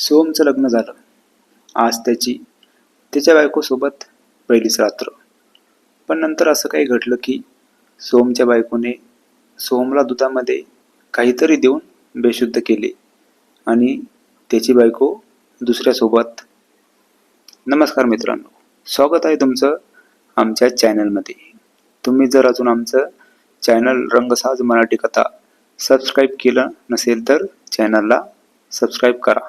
सोमचं लग्न झालं. आज त्याची त्याच्या बायकोसोबत पहिलीच रात्र. पण नंतर असं काही घडलं की सोमच्या बायकोने सोमला दुधामध्ये काहीतरी देऊन बेशुद्ध केले आणि त्याची बायको दुसऱ्यासोबत नमस्कार मित्रांनो स्वागत आहे तुमचं आमच्या चॅनलमध्ये. तुम्ही जर अजून आमचं चॅनल रंगसाज मराठी कथा सबस्क्राईब केलं नसेल तर चॅनलला सबस्क्राईब करा.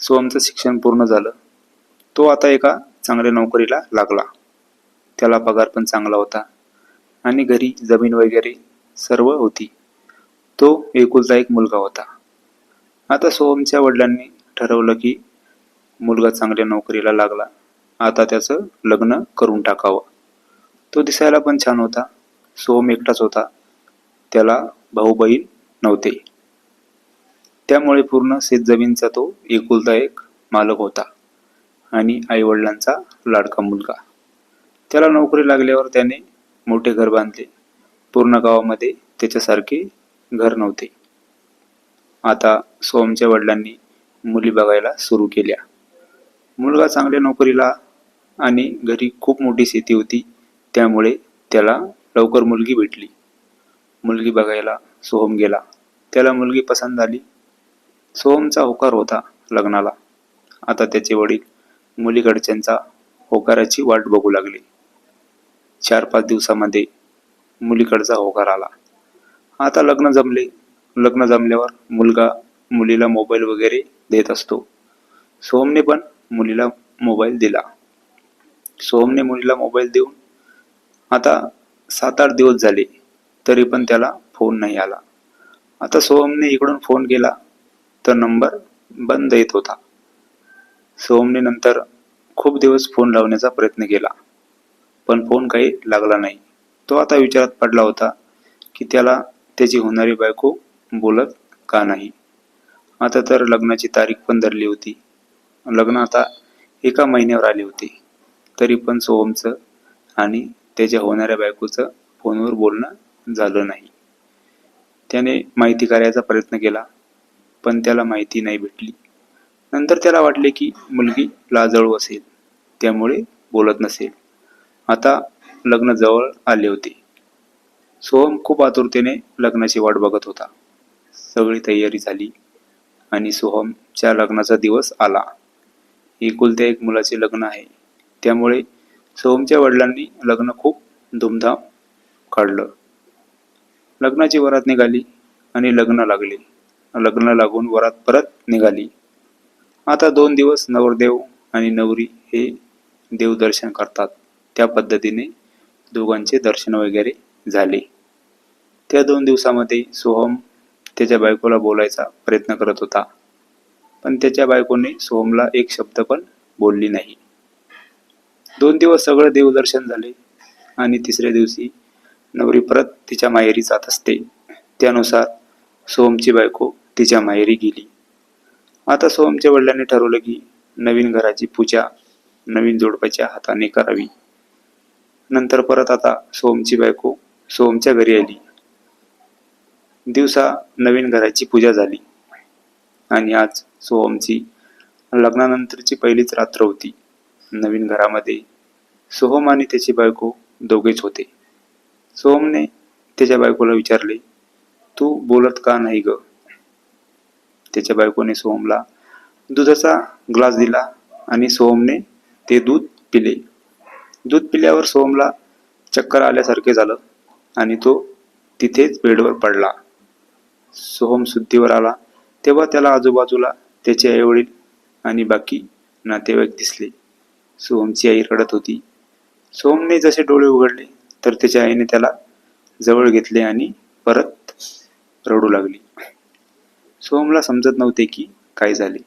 सोहमचं शिक्षण पूर्ण झालं. तो आता एका चांगल्या नोकरीला लागला. त्याला पगार पण चांगला होता. आणि घरी जमीन वगैरे सर्व होती. तो एकुलता एक मुलगा होता. आता सोहमच्या वडिलांनी ठरवलं की मुलगा चांगल्या नोकरीला लागला. आता त्याचं लग्न करून टाकावं. तो दिसायला पण छान होता. सोहम एकटाच होता. त्याला भाऊ बहीण नव्हते. त्यामुळे पूर्ण शेतजमीनचा तो एकुलता एक मालक होता आणि आईवडिलांचा लाडका मुलगा. त्याला नोकरी लागल्यावर त्याने मोठे घर बांधले. पूर्ण गावामध्ये त्याच्यासारखे घर नव्हते. आता सोहमच्या वडिलांनी मुली बघायला सुरू केल्या. मुलगा चांगल्या नोकरीला आणि घरी खूप मोठी शेती होती त्यामुळे त्याला लवकर मुलगी भेटली. मुलगी बघायला सोहम गेला. त्याला मुलगी पसंत आली सोहमचा होकार होता लग्नाला. आता त्याचे वडील मुलीकडच्यांचा होकाराची वाट बघू लागले. चार पाच दिवसामध्ये मुलीकडचा होकार आला. आता लग्न जमले. लग्न जमल्यावर मुलगा मुलीला मोबाईल वगैरे देत असतो. सोहमने पण मुलीला मोबाईल दिला. सोहमने मुलीला मोबाईल देऊन आता सात आठ दिवस झाले तरी पण त्याला फोन नाही आला. आता सोहमने इकडून फोन केला. तर नंबर बंद येत होता. सोहमने नंतर खूप दिवस फोन लावण्याचा प्रयत्न केला. पण फोन काही लागला नाही. तो आता विचारात पडला होता की त्याला त्याची होणारी बायको बोलत का नाही? आता तर लग्नाची तारीख पण धरली होती. लग्न आता एका महिन्यावर आले होते. तरी पण सोहमचं आणि त्याच्या होणाऱ्या बायकोचं फोनवर बोलणं झालं नाही. त्याने माहिती करायचा प्रयत्न केला. पण त्याला माहिती नाही भेटली. नंतर त्याला वाटले की मुलगी लाजळू असेल त्यामुळे बोलत नसेल. आता लग्न जवळ आले होते. सोहम खूप आतुरतेने लग्नाची वाट बघत होता. सगळी तयारी झाली आणि सोहमच्या लग्नाचा दिवस आला. एकुलत्या एक मुलाचे लग्न आहे. त्यामुळे सोहमच्या वडिलांनी लग्न खूप धूमधाम काढलं. लग्नाची वरात निघाली आणि लग्न लागले. लग्न लागून वरात परत निघाली. आता दोन दिवस नवरदेव आणि नवरी हे देवदर्शन करतात. त्या पद्धतीने दोघांचे दर्शन वगैरे झाले. त्या दोन दिवसामध्ये सोहम त्याच्या बायकोला बोलायचा प्रयत्न करत होता. पण त्याच्या बायकोने सोहमला एक शब्द पण बोलली नाही. दोन दिवस सगळं देवदर्शन झाले आणि तिसऱ्या दिवशी नवरी परत तिच्या माहेरी जात असते. त्यानुसार सोहमची बायको तिच्या माहेरी गेली. आता सोहमच्या वडिलांनी ठरवलं की नवीन घराची पूजा नवीन जोडप्याच्या हाताने करावी. नंतर परत आता सोहमची बायको सोहमच्या घरी आली. दिवसा नवीन घराची पूजा झाली. आणि आज सोहमची लग्नानंतरची पहिलीच रात्र होती. नवीन घरामध्ये सोहम आणि त्याची बायको दोघेच होते. सोहमने त्याच्या बायकोला विचारले तू बोलत का नाही ग? त्याच्या बायकोने सोहमला दुधाचा ग्लास दिला आणि सोहमने ते दूध पिले. दूध पिल्यावर सोहमला चक्कर आल्यासारखे झालं आणि तो तिथेच बेडवर पडला. सोहम शुद्धीवर आला. तेव्हा त्याला आजूबाजूला त्याचे आईवडील आणि बाकी नातेवाईक दिसले. सोहमची आई रडत होती. सोहमने जसे डोळे उघडले तर त्याच्या आईने त्याला जवळ घेतले आणि परत रडू लागली. सोहमला समजत नव्हते की काय झाले.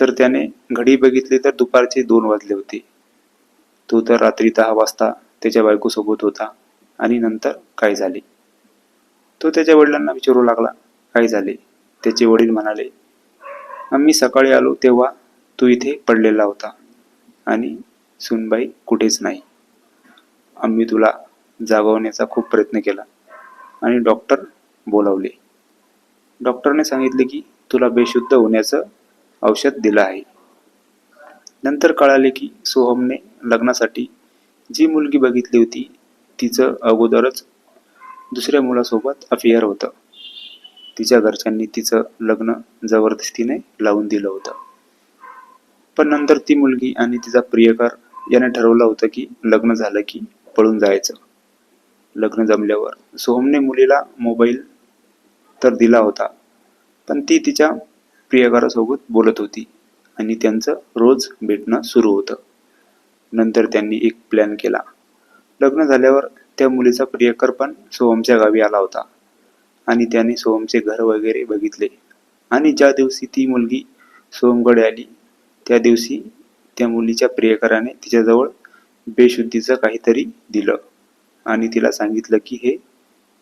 तर त्याने घडी बघितली तर दुपारचे दोन वाजले होते. तो तर रात्री दहा वाजता त्याच्या बायकोसोबत होता आणि नंतर काय झाले? तो त्याच्या वडिलांना विचारू लागला काय झाले? त्याचे वडील म्हणाले आम्ही सकाळी आलो तेव्हा तू इथे पडलेला होता आणि सुनबाई कुठेच नाही. आम्ही तुला जागवण्याचा खूप प्रयत्न केला आणि डॉक्टर बोलावले. डॉक्टरने सांगितले की तुला बेशुद्ध होण्याचं औषध दिलं आहे. नंतर कळाले की सोहमने लग्नासाठी जी मुलगी बघितली होती तिचं अगोदरच दुसऱ्या मुलासोबत अफेअर होतं. तिच्या घरच्यांनी तिचं लग्न जबरदस्तीने लावून दिलं होतं. पण नंतर ती मुलगी आणि तिचा प्रियकर याने ठरवलं होतं की लग्न झालं की पळून जायचं. लग्न जमल्यावर सोहमने मुलीला मोबाईल तर दिला होता. पण ती तिच्या प्रियकरासोबत बोलत होती आणि त्यांचं रोज भेटणं सुरू होतं. नंतर त्यांनी एक प्लॅन केला. लग्न झाल्यावर त्या मुलीचा प्रियकर पण सोहमच्या गावी आला होता आणि त्याने सोहमचे घर वगैरे बघितले. आणि ज्या दिवशी ती मुलगी सोहमकडे आली त्या दिवशी त्या मुलीच्या प्रियकराने तिच्याजवळ बेशुद्धीचं काहीतरी दिलं आणि तिला सांगितलं की हे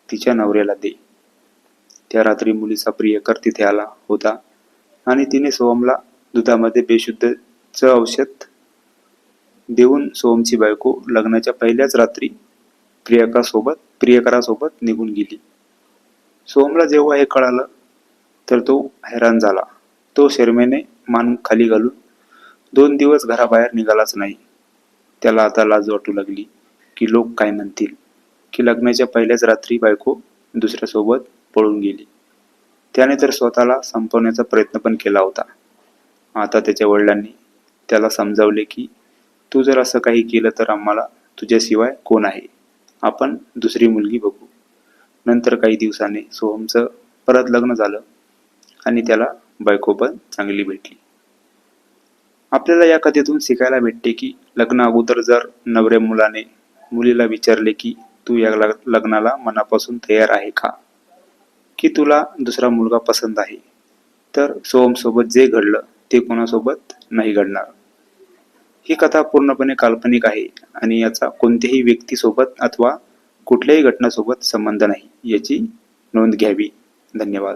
तिच्या नवऱ्याला दे. त्या रात्री मुलीचा प्रियकर तिथे आला होता. आणि तिने सोहमला दुधामध्ये बेशुद्धचं औषध देऊन सोहमची बायको लग्नाच्या पहिल्याच रात्री प्रियकासोबत प्रियकरासोबत निघून गेली. सोहमला जेव्हा हे कळालं तर तो हैराण झाला. तो शर्मेने मान खाली घालून दोन दिवस घराबाहेर निघालाच नाही. त्याला आता लाज वाटू लागली की लोक काय म्हणतील की लग्नाच्या पहिल्याच रात्री बायको दुसऱ्यासोबत पळून गेली. त्याने तर स्वतःला संपवण्याचा प्रयत्न पण केला होता. आता त्याच्या वडिलांनी त्याला समजावले की तू जर असं काही केलं तर आम्हाला तुझ्याशिवाय कोण आहे? आपण दुसरी मुलगी बघू. नंतर काही दिवसाने सोहमचं परत लग्न झालं आणि त्याला बायको पण चांगली भेटली. आपल्याला या कथेतून शिकायला भेटते की लग्न अगोदर जर नवऱ्या मुलाने मुलीला विचारले की तू या लग- लग्नाला मनापासून तयार आहे का? की तुला दुसरा मुलगा पसंत आहे. तर सोहमसोबत जे घडलं ते कोणासोबत नाही घडणार. ही कथा पूर्णपणे काल्पनिक आहे आणि याचा कोणत्याही व्यक्तीसोबत अथवा कुठल्याही घटनासोबत संबंध नाही. याची नोंद घ्यावी. धन्यवाद.